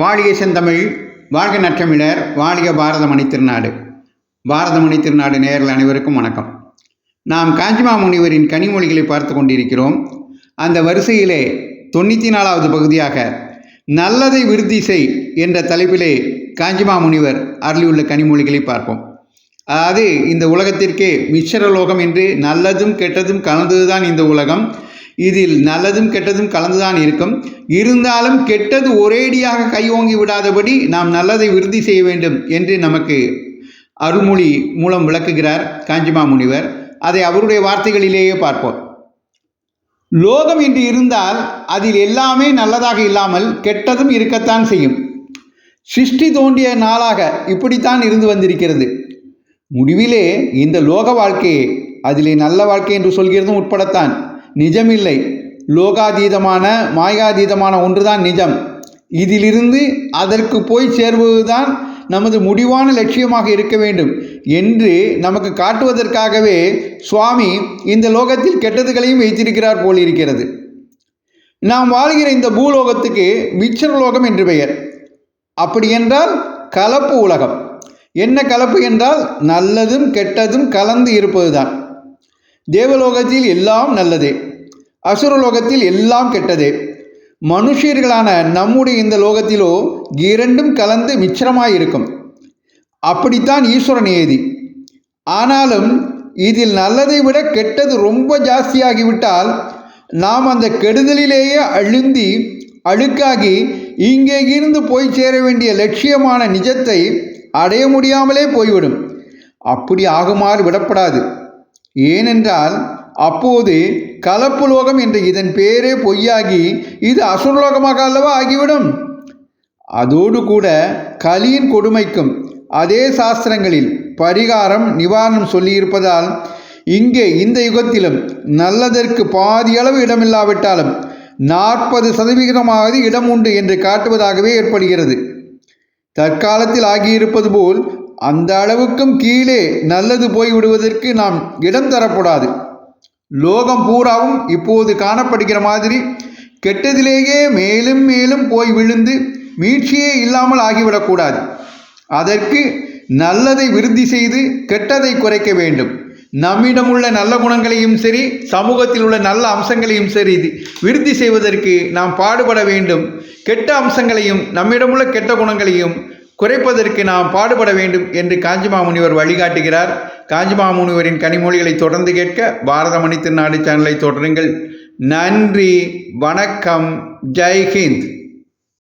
வாழிய செந்தமிழ் வாழ்க நற்றமிழர் வாழிய பாரதமணி திருநாடு. பாரதமணி திருநாடு நேரில் அனைவருக்கும் வணக்கம். நாம் காஞ்சிமா முனிவரின் கனிமொழிகளை பார்த்து கொண்டிருக்கிறோம். அந்த வரிசையிலே தொண்ணூற்றி நாலாவது பகுதியாக நல்லதை விருத்தி செய் என்ற தலைப்பிலே காஞ்சிமா முனிவர் அருளியுள்ள கனிமொழிகளை பார்ப்போம். அதாவது இந்த உலகத்திற்கே மிச்சரலோகம் என்று நல்லதும் கெட்டதும் கலந்ததுதான் இந்த உலகம். இதில் நல்லதும் கெட்டதும் கலந்துதான் இருக்கும். இருந்தாலும் கெட்டது ஒரேடியாக கையோங்கி விடாதபடி நாம் நல்லதை விருத்தி செய்ய வேண்டும் என்று நமக்கு அருள்மொழி மூலம் விளக்குகிறார் காஞ்சிமா முனிவர். அதை அவருடைய வார்த்தைகளிலேயே பார்ப்போம். லோகம் என்று இருந்தால் அதில் எல்லாமே நல்லதாக இல்லாமல் கெட்டதும் இருக்கத்தான் செய்யும். சிருஷ்டி தோண்டிய நாளாக இப்படித்தான் இருந்து வந்திருக்கிறது. முடிவிலே இந்த லோக வாழ்க்கையே அதிலே நல்ல வாழ்க்கை என்று சொல்கிறதும் உட்படத்தான். நிஜமில்லை. லோகாதீதமான மாயாதீதமான ஒன்றுதான் நிஜம். இதிலிருந்து அதற்கு போய் சேர்வதுதான் நமது முடிவான லட்சியமாக இருக்க வேண்டும் என்று நமக்கு காட்டுவதற்காகவே சுவாமி இந்த லோகத்தில் கெட்டதுகளையும் வைத்திருக்கிறார் போல் இருக்கிறது நாம் வாழ்கிற இந்த பூலோகத்துக்கு மிச்சர் லோகம் என்று பெயர். அப்படி என்றால் கலப்பு உலகம். என்ன கலப்பு என்றால் நல்லதும் கெட்டதும் கலந்து இருப்பதுதான். தேவலோகத்தில் எல்லாம் நல்லதே. அசுரலோகத்தில் எல்லாம் கெட்டதே. மனுஷியர்களான நம்முடைய இந்த லோகத்திலோ இரண்டும் கலந்து மிச்சரமாயிருக்கும். அப்படித்தான் ஈஸ்வர நியதி ஆனாலும் இதில் நல்லதை விட கெட்டது ரொம்ப ஜாஸ்தியாகிவிட்டால் நாம் அந்த கெடுதலிலேயே அழுந்தி அழுக்காகி இங்கே இருந்து போய் சேர வேண்டிய லட்சியமான நிஜத்தை அடைய முடியாமலே போய்விடும். அப்படி ஆகுமாறு விடப்படாது. ஏனென்றால் அப்போது கலப்பு லோகம் என்ற இதன் பேரே பொய்யாகி இது அசுரலோகமாக அல்லவா ஆகிவிடும்? அதோடு கூட கலியின் கொடுமைக்கும் அதே சாஸ்திரங்களில் பரிகாரம் நிவாரணம் சொல்லியிருப்பதால் இங்கே இந்த யுகத்திலும் நல்லதற்கு பாதியளவு இடமில்லாவிட்டாலும் நாற்பது சதவிகிதமாவது இடம் உண்டு என்று காட்டுவதாகவே ஏற்படுகிறது. தற்காலத்தில் ஆகியிருப்பது போல் அந்த அளவுக்கும் கீழே நல்லது போய்விடுவதற்கு நாம் இடம் தரக்கூடாது லோகம் பூராவும் இப்போது காணப்படுகிற மாதிரி கெட்டதிலேயே மேலும் மேலும் போய் விழுந்து மீட்சியே இல்லாமல் ஆகிவிடக்கூடாது. அதற்கு நல்லதை விருத்தி செய்து கெட்டதை குறைக்க வேண்டும். நம்மிடம் உள்ள நல்ல குணங்களையும் சரி சமூகத்தில் உள்ள நல்ல அம்சங்களையும் சரி விருத்தி செய்வதற்கு நாம் பாடுபட வேண்டும். கெட்ட அம்சங்களையும் நம்மிடமுள்ள கெட்ட குணங்களையும் குறைப்பதற்கு நாம் பாடுபட வேண்டும் என்று காஞ்சிமா முனிவர் வழிகாட்டுகிறார். காஞ்சிமா முனிவரின் கனிமொழிகளை தொடர்ந்து கேட்க பாரதமணி திருநாடு சேனலை தொடருங்கள். நன்றி வணக்கம் ஜெய்ஹிந்த்